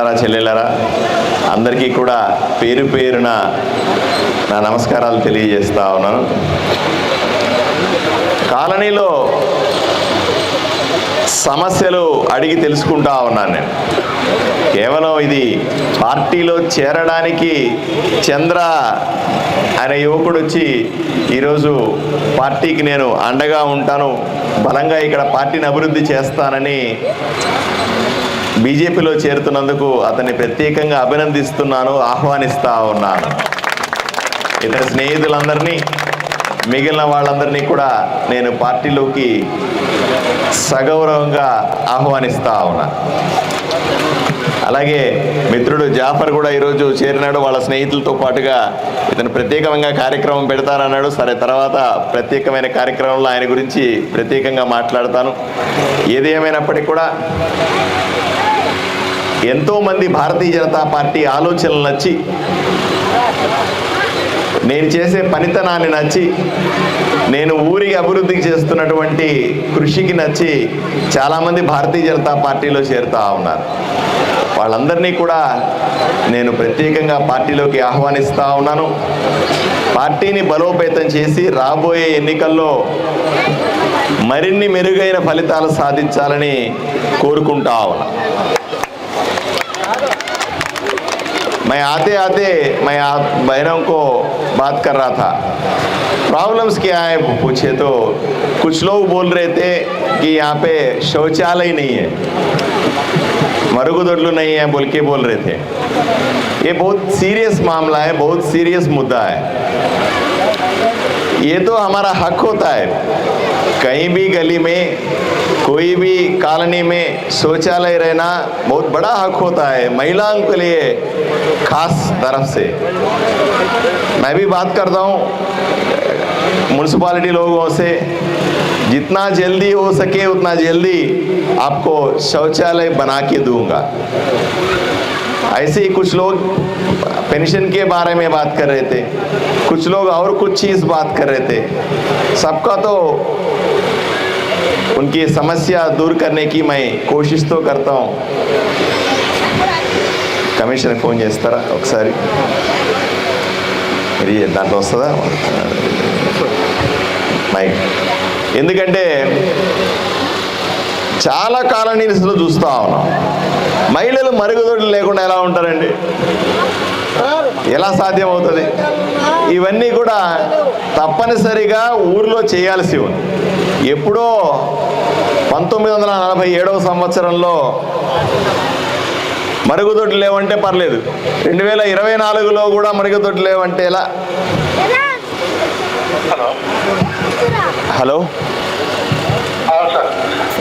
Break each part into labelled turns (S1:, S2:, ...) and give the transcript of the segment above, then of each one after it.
S1: అక్కలారా చెల్లెలరా అందరికీ కూడా పేరు పేరున నా నమస్కారాలు తెలియజేస్తా ఉన్నాను. కాలనీలో సమస్యలు అడిగి తెలుసుకుంటా ఉన్నాను నేను. కేవలం ఇది పార్టీలో చేరడానికి చంద్ర అనే యువకుడు వచ్చి ఈరోజు పార్టీకి నేను అండగా ఉంటాను బలంగా ఇక్కడ పార్టీని అభివృద్ధి చేస్తానని బీజేపీలో చేరుతున్నందుకు అతన్ని ప్రత్యేకంగా అభినందిస్తున్నాను ఆహ్వానిస్తా ఉన్నాను. ఇతని స్నేహితులందరినీ మిగిలిన వాళ్ళందరినీ కూడా నేను పార్టీలోకి సగౌరవంగా ఆహ్వానిస్తా ఉన్నా. అలాగే మిత్రుడు జాఫర్ కూడా ఈరోజు చేరినాడు. వాళ్ళ స్నేహితులతో పాటుగా ఇతను ప్రత్యేకంగా కార్యక్రమం పెడతానన్నాడు. సరే తర్వాత ప్రత్యేకమైన కార్యక్రమంలో ఆయన గురించి ప్రత్యేకంగా మాట్లాడతాను. ఏది ఏమైనప్పటికీ కూడా ఎంతోమంది భారతీయ జనతా పార్టీ ఆలోచనలు నచ్చి నేను చేసే పనితనాన్ని నచ్చి నేను ఊరికి అభివృద్ధికి చేస్తున్నటువంటి కృషికి నచ్చి చాలామంది భారతీయ జనతా పార్టీలో చేరుతా ఉన్నారు. వాళ్ళందరినీ కూడా నేను ప్రత్యేకంగా పార్టీలోకి ఆహ్వానిస్తూ ఉన్నాను. పార్టీని బలోపేతం చేసి రాబోయే ఎన్నికల్లో మరిన్ని మెరుగైన ఫలితాలు సాధించాలని కోరుకుంటా ఉన్నాను मैं आते आते मैं आप बहनों को बात कर रहा था। प्रॉब्लम्स क्या है? पूछे तो कुछ लोग बोल रहे थे कि यहाँ पे शौचालय नहीं है। मरुगुदొడ్లు नहीं है बोल के बोल रहे थे। ये बहुत सीरियस मामला है, बहुत सीरियस मुद्दा है। ये तो हमारा हक होता है। कहीं भी गली में कोई भी कॉलोनी में शौचालय रहना बहुत बड़ा हक होता है महिलाओं के लिए, खास तरफ़ से। मैं भी बात करता हूँ म्यूनसिपालिटी लोगों से। जितना जल्दी हो सके उतना जल्दी आपको शौचालय बना के दूँगा। ऐसे ही कुछ लोग पेंशन के बारे में बात कर रहे थे। कुछ लोग और कुछ चीज़ बात कर रहे थे। सबका तो उनकी समस्या दूर करने की मैं कोशिश तो करता हूँ కమిషన్ ఫోన్ చేస్తారా ఒకసారి ఇది దాంట్లో వస్తుందా మైక్ ఎందుకంటే చాలా కాలనీస్లో చూస్తూ ఉన్నాం మహిళలు మరుగుదొడ్లు లేకుండా ఎలా ఉంటారండి ఎలా సాధ్యమవుతుంది ఇవన్నీ కూడా తప్పనిసరిగా ఊర్లో చేయాల్సి ఉంది ఎప్పుడో పంతొమ్మిది వందల నలభై ఏడవ సంవత్సరంలో మరుగుదొడ్లు లేవంటే పర్లేదు. రెండు వేల ఇరవై నాలుగులో కూడా మరుగుదొడ్లు లేవంటే ఎలా?
S2: హలో?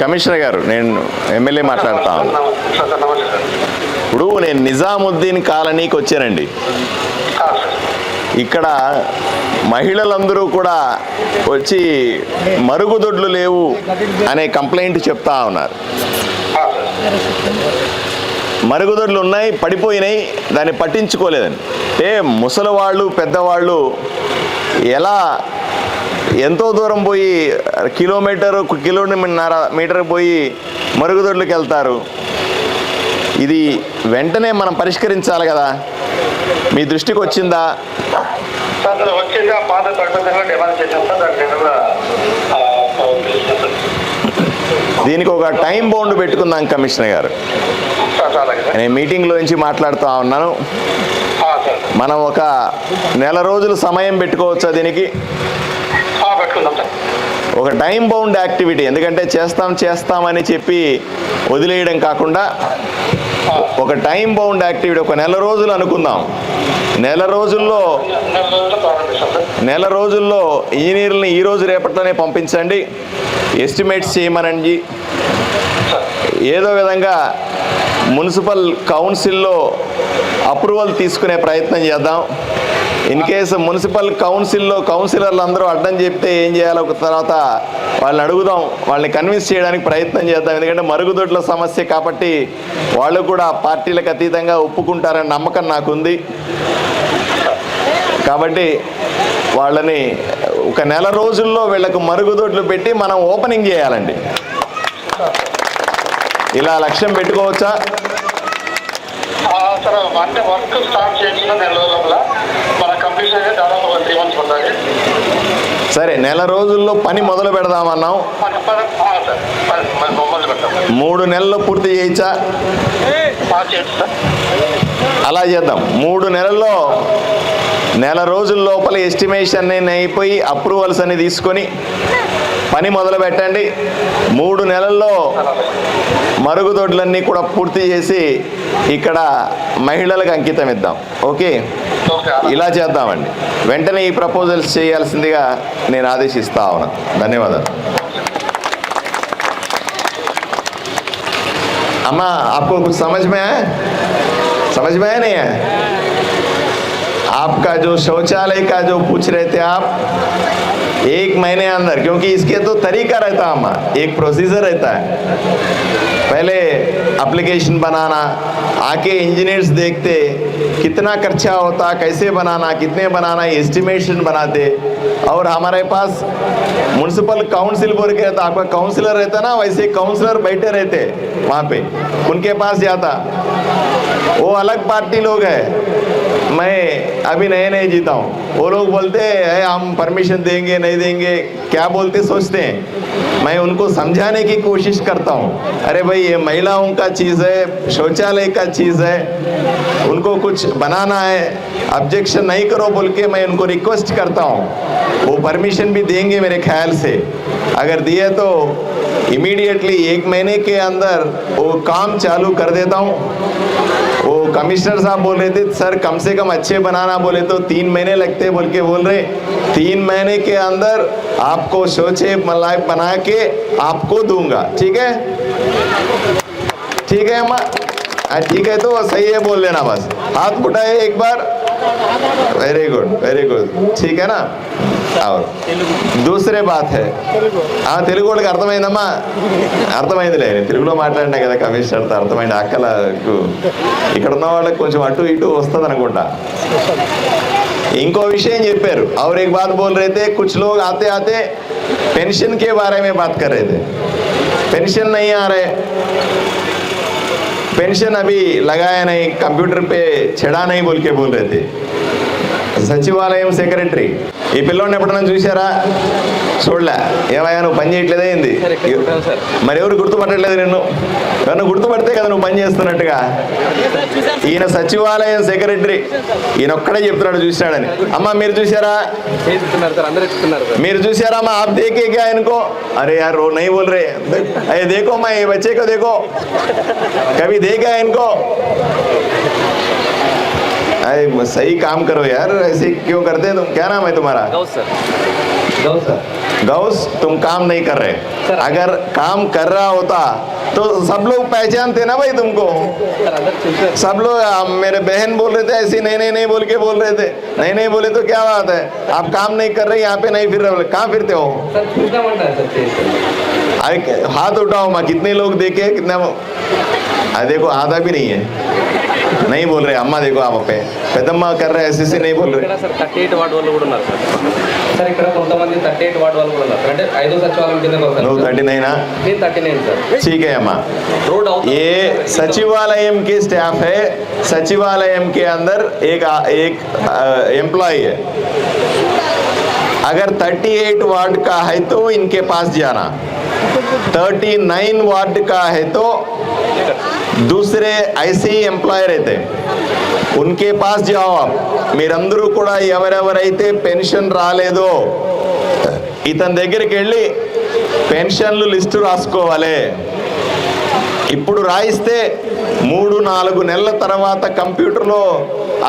S1: కమిషనర్ గారు నేను ఎమ్మెల్యే మాట్లాడతా ఉన్నాను.
S2: నమస్తే సార్ సార్ నమస్తే సార్.
S1: ఇప్పుడు నేను నిజాముద్దీన్ కాలనీకి వచ్చానండి. ఇక్కడ మహిళలందరూ కూడా వచ్చి మరుగుదొడ్లు లేవు అనే కంప్లైంట్ చెప్తా ఉన్నారు. మరుగుదొడ్లు ఉన్నాయి పడిపోయినాయి దాన్ని పట్టించుకోలేదని. అంటే ముసలివాళ్ళు పెద్దవాళ్ళు ఎలా ఎంతో దూరం పోయి కిలోమీటర్ కిలోమీటర్ మీటర్ పోయి మరుగుదొడ్లకు వెళ్తారు? ఇది వెంటనే మనం పరిష్కరించాలి కదా. మీ దృష్టికి వచ్చిందా?
S2: సార్ వచ్చింది ఆ పాత తరగతిలో డిమాండ్ చేశాం సార్ పిలుస్తాను సార్.
S1: దీనికి ఒక టైం బౌండ్ పెట్టుకుందాం కమిషనర్ గారు. నేను మీటింగ్లో నుంచి మాట్లాడుతూ ఉన్నాను. మనం ఒక నెల రోజులు సమయం పెట్టుకోవచ్చా దీనికి? ఒక టైం బౌండ్ యాక్టివిటీ ఎందుకంటే చేస్తాం చేస్తామని చెప్పి వదిలేయడం కాకుండా ఒక టైం బౌండ్ యాక్టివిటీ ఒక నెల రోజులు అనుకుందాం. నెల రోజుల్లో
S2: నెల రోజుల్లో
S1: ఇంజనీర్లని ఈ రోజు రేపట్లోనే పంపించండి. ఎస్టిమేట్స్ చేయమనండి. ఏదో విధంగా మున్సిపల్ కౌన్సిల్లో అప్రూవల్ తీసుకునే ప్రయత్నం చేద్దాం. ఇన్ కేసు మున్సిపల్ కౌన్సిల్లో కౌన్సిలర్లు అందరూ అడ్డం చెప్తే ఏం చేయాలో ఒక తర్వాత వాళ్ళని అడుగుదాం వాళ్ళని కన్విన్స్ చేయడానికి ప్రయత్నం చేద్దాం. ఎందుకంటే మరుగుదొడ్ల సమస్య కాబట్టి వాళ్ళు కూడా పార్టీలకు అతీతంగా ఒప్పుకుంటారని నమ్మకం నాకుంది. కాబట్టి వాళ్ళని ఒక నెల రోజుల్లో వీళ్ళకు మరుగుదొడ్లు పెట్టి మనం ఓపెనింగ్ చేయాలండి. ఇలా లక్ష్యం పెట్టుకోవచ్చా?
S2: సార్ అంటే వర్క్ స్టార్ట్ చేసిన నెల లోపల మన కంప్లీట్ అయితే దాదాపు ఒక త్రీ మంత్స్ పడుతుంది
S1: సరే నెల రోజుల్లో పని మొదలు పెడదామన్నాం మూడు నెలల్లో పూర్తి
S2: సార్.
S1: అలా చేద్దాం. మూడు నెలల్లో నెల రోజుల లోపల ఎస్టిమేషన్ అన్ని అయిపోయి అప్రూవల్స్ అన్ని తీసుకొని పని మొదలు పెట్టండి మూడు నెలల్లో మరుగుదొడ్లన్నీ కూడా పూర్తి చేసి ఇక్కడ మహిళలకు అంకితం ఇద్దాం ఓకే
S2: ఓకే
S1: ఇలా చేద్దామండి వెంటనే ఈ ప్రపోజల్స్ చేయాల్సిందిగా నేను ఆదేశిస్తా ఉన్నాను ధన్యవాదాలు अम्मा आपको कुछ समझ में आया समझ में आया नहीं है आपका जो शौचालय का जो पूछ रहे थे आप, एक महीने अंदर, क्योंकि इसके तो तरीका रहता हमारा एक प्रोसीजर रहता है। पहले एप्लीकेशन बनाना, आके इंजीनियर्स देखते कितना खर्चा होता, कैसे बनाना, कितने बनाना एस्टिमेशन बनाते। और हमारे पास म्यूनसिपल काउंसिल बोल के रहता आपका काउंसलर रहता ना, वैसे काउंसलर बैठे रहते वहाँ पे। उनके पास जाता। वो अलग पार्टी लोग है। मैं अभी नए नए जीता हूँ। वो लोग बोलते हैं हम परमिशन देंगे, नहीं देंगे, क्या बोलते सोचते हैं? मैं उनको समझाने की कोशिश करता हूँ। अरे भाई ये महिलाओं का चीज़ है, शौचालय का चीज़ है, उनको कुछ बनाना है ऑब्जेक्शन नहीं करो बोल के मैं उनको रिक्वेस्ट करता हूँ। वो परमिशन भी देंगे मेरे ख्याल से। अगर दिए तो इमीडिएटली एक महीने के अंदर वो काम चालू कर देता हूँ। वो कमिश्नर साहब बोल रहे थे, सर, कम से कम अच्छे बनाना बोले तो तीन महीने लगते बोल के बोल रहे। तीन महीने के अंदर आपको सोचे मलाई बना के आपको दूँगा, ठीक है? ठीक है अम्मा हाँ, ठीक है तो सही है बोल लेना बस हाथ उठाए एक बार वेरी गुड वेरी गुड ठीक है ना और दूसरे बात है ఆ తెలుగు వాళ్ళకి అర్థమైందమ్మా అర్థమైందిలే నేను తెలుగులో మాట్లాడినా కదా కమిషనర్తో అర్థమైంది అక్కలకు ఇక్కడ ఉన్న వాళ్ళకి కొంచెం అటు ఇటు వస్తుంది అనుకుంటా ఇంకో విషయం చెప్పారు और एक बात बोल रहे थे कुछ लोग आते आते पेंशन के बारे में बात कर रहे थे पेंशन नहीं आ रहे पेंशन अभी लगाया नहीं कंप्यूटर पे छेड़ा नहीं बोल के बोल रहे थे। సచివాలయం సెక్రటరీ ఈ పిల్లోడిని ఎప్పుడన్నా చూసారా చూడలే. ఏమయ్యా నువ్వు పని చేయట్లేదే
S3: అయింది
S1: మరి ఎవరు గుర్తుపట్టలేదు నిన్ను? నన్ను గుర్తుపడితే కదా నువ్వు పని చేస్తున్నట్టుగా? ఈయన సచివాలయం సెక్రటరీ ఈయన ఒక్కడే చెప్తున్నాడు చూసినాడని అమ్మ మీరు చూసారా మీరు చూసారా అమ్మా ఆప్ దేకే ఆయనకో? అరే యార్ నై బోల్ రే. అయ్యే దేకో అమ్మా వచ్చేకో దేకో. కవి దేకే ఆయనకో? अरे सही काम करो यार ऐसे क्यों करते हैं तुम? क्या नाम है तुम्हारा?
S3: गौस सर। गौस सर।
S1: गौस तुम काम नहीं कर रहे। अगर काम कर रहा होता तो सब लोग पहचानते ना भाई तुमको। सब लोग मेरे बहन बोल रहे थे ऐसे नहीं नहीं नहीं बोल के बोल रहे थे। नहीं नहीं बोले तो क्या बात है? आप काम नहीं कर रहे यहाँ पे नहीं फिर रहे कहाँ फिरते हो? अरे हाथ उठाओ माँ कितने लोग देखे कितना अरे देखो आधा भी नहीं है। नहीं बोल रहे अम्मा देखो आप पे पेदम्मा कर रहे ऐसे से नहीं बोल रहे
S3: ఇక్కడ సార్ థర్టీ ఎయిట్ వార్డు వాళ్ళు కూడా ఉన్నారు సార్ సార్ ఇక్కడ కొంతమంది థర్టీ ఎయిట్ వార్డు వాళ్ళు కూడా ఉన్నారు సార్ అంటే ఐదో సచివాలయం కింద
S1: नो थर्टी नहीं ना
S3: నేను థర్టీ నైన్ సార్
S1: ठीक है अम्मा
S3: రోడ్ అవుతుంది
S1: ये सचिवालयम के स्टाफ है सचिवालयम के अंदर एक एक एम्प्लॉय है अगर 38 वार्ड का है तो इनके पास जाना 39 वार्ड का है तो ದೂಸರೆ ಐ ಸಿ ಎಂಪ್ಲಾಯರ್ ಐತೆ ಉನ್ಕೆ ಪಾಸ್ ಜಾವ ಮೀರಂದ್ರು ಕೂಡ ಯಾವರವರೈತೆ ಪೆನ್ಷನ್ ರಾಲೇದು ಈತನ್ ದಗ್ಗರಿಗೆ ಹೇಳಿ ಪೆನ್ಷನ್ ಲಿಸ್ಟ್ ರಾಸ್ಕೋವಾಲೆ ఇప్పుడు రాయిస్తే మూడు నాలుగు నెలల తర్వాత కంప్యూటర్లో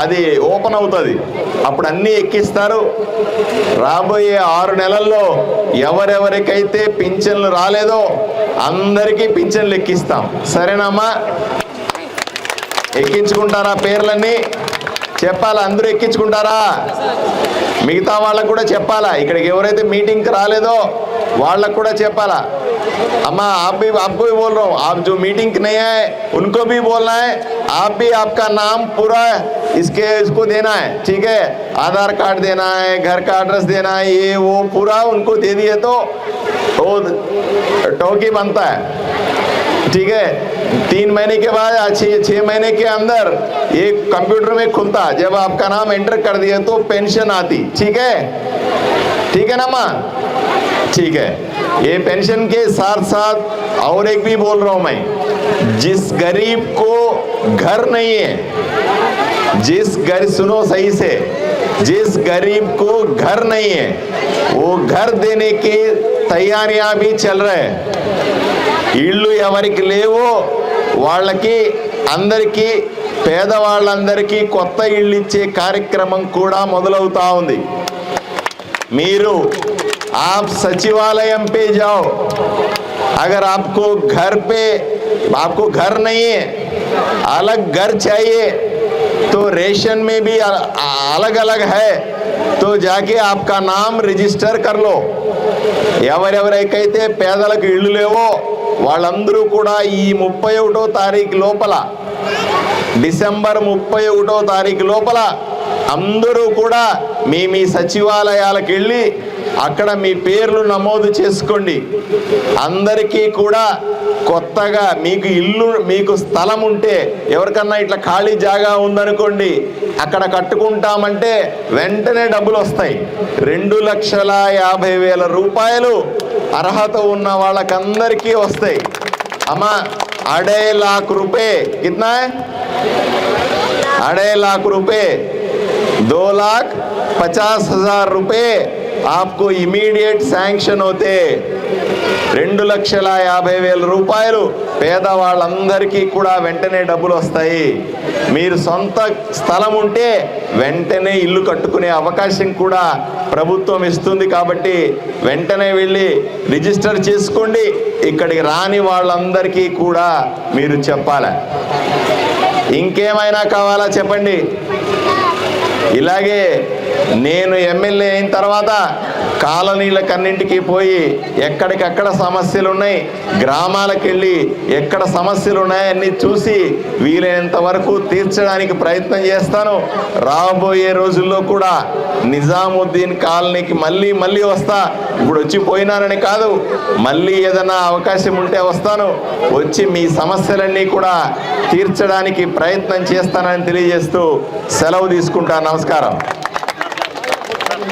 S1: అది ఓపెన్ అవుతుంది. అప్పుడు అన్నీ ఎక్కిస్తారు. రాబోయే ఆరు నెలల్లో ఎవరెవరికైతే పింఛన్లు రాలేదో అందరికీ పింఛన్లు ఎక్కిస్తాం. సరేనమ్మా? ఎక్కించుకుంటారా పేర్లన్నీ? చెప్పాలా అందరూ ఎక్కించుకుంటారా మిగతా వాళ్ళకు కూడా చెప్పాలా ఇక్కడికి ఎవరైతే మీటింగ్కి రాలేదో వాళ్ళకు కూడా చెప్పాలా अम्मा आप भी आपको भी बोल रहा हूँ आप जो मीटिंग के नहीं आए उनको भी बोलना है आप भी आपका नाम पूरा इसके इसको देना है ठीक है आधार कार्ड देना है घर का एड्रेस देना है ये वो पूरा उनको दे दिए तो वो टोकी बनता है ठीक है? तीन महीने के बाद या छः छः महीने के अंदर ये कंप्यूटर में खुलता। जब आपका नाम एंटर कर दिया तो पेंशन आती। ठीक है? ठीक है ना, माँ? ठीक है। ये पेंशन के साथ साथ और एक भी बोल रहा हूँ मैं। जिस गरीब को घर नहीं है, जिस घर सुनो सही से, जिस गरीब को घर नहीं है, वो घर देने की तैयारियाँ भी चल रहे हैं। ఇళ్ళు ఎవరికి లేవో వాళ్ళకి అందరికీ పేదవాళ్ళందరికీ కొత్త ఇళ్ళు ఇచ్చే కార్యక్రమం కూడా మొదలవుతా ఉంది మీరు आप सचिवालयम पे जाओ अगर आपको घर पे आपको घर नहीं है अलग घर चाहिए तो रेशन में भी अलग अलग है तो जाके आपका नाम रजिस्टर कर लो ఎవరెవరికైతే పేదలకు ఇళ్ళు లేవో వాళ్ళందరూ కూడా ఈ ముప్పై ఒకటో తారీఖు లోపల డిసెంబర్ ముప్పై ఒకటో తారీఖు లోపల అందరూ కూడా మీ మీ సచివాలయాలకు వెళ్ళి అక్కడ మీ పేర్లు నమోదు చేసుకోండి. అందరికీ కూడా కొత్తగా మీకు ఇల్లు మీకు స్థలం ఉంటే ఎవరికన్నా ఇట్లా ఖాళీ జాగా ఉందనుకోండి అక్కడ కట్టుకుంటామంటే వెంటనే డబ్బులు వస్తాయి. రెండు లక్షల యాభై వేల రూపాయలు अर्त ఉన్న की వస్తాయి. అమ్మా, అడే लाख रुपए कितना है अढ़े लाख रुपए दो लाख पचास हज़ार रुपए आपको इमीडिएट सैंक्शन होते రెండు లక్షల యాభై వేల రూపాయలు పేదవాళ్ళందరికీ కూడా వెంటనే డబ్బులు వస్తాయి. మీరు సొంత స్థలం ఉంటే వెంటనే ఇల్లు కట్టుకునే అవకాశం కూడా ప్రభుత్వం ఇస్తుంది కాబట్టి వెంటనే వెళ్ళి రిజిస్టర్ చేసుకోండి. ఇక్కడికి రాని వాళ్ళందరికీ కూడా మీరు చెప్పాలి. ఇంకేమైనా కావాలా చెప్పండి? ఇలాగే నేను ఎమ్మెల్యే అయిన తర్వాత కాలనీలకన్నింటికి పోయి ఎక్కడికక్కడ సమస్యలు ఉన్నాయి గ్రామాలకు వెళ్ళి ఎక్కడ సమస్యలు ఉన్నాయని చూసి వీలైనంత వరకు తీర్చడానికి ప్రయత్నం చేస్తాను. రాబోయే రోజుల్లో కూడా నిజాముద్దీన్ కాలనీకి మళ్ళీ మళ్ళీ వస్తా. ఇప్పుడు వచ్చి పోయినానని కాదు మళ్ళీ ఏదైనా అవకాశం ఉంటే వస్తాను. వచ్చి మీ సమస్యలన్నీ కూడా తీర్చడానికి ప్రయత్నం చేస్తానని తెలియజేస్తూ సెలవు తీసుకుంటా. నమస్కారం.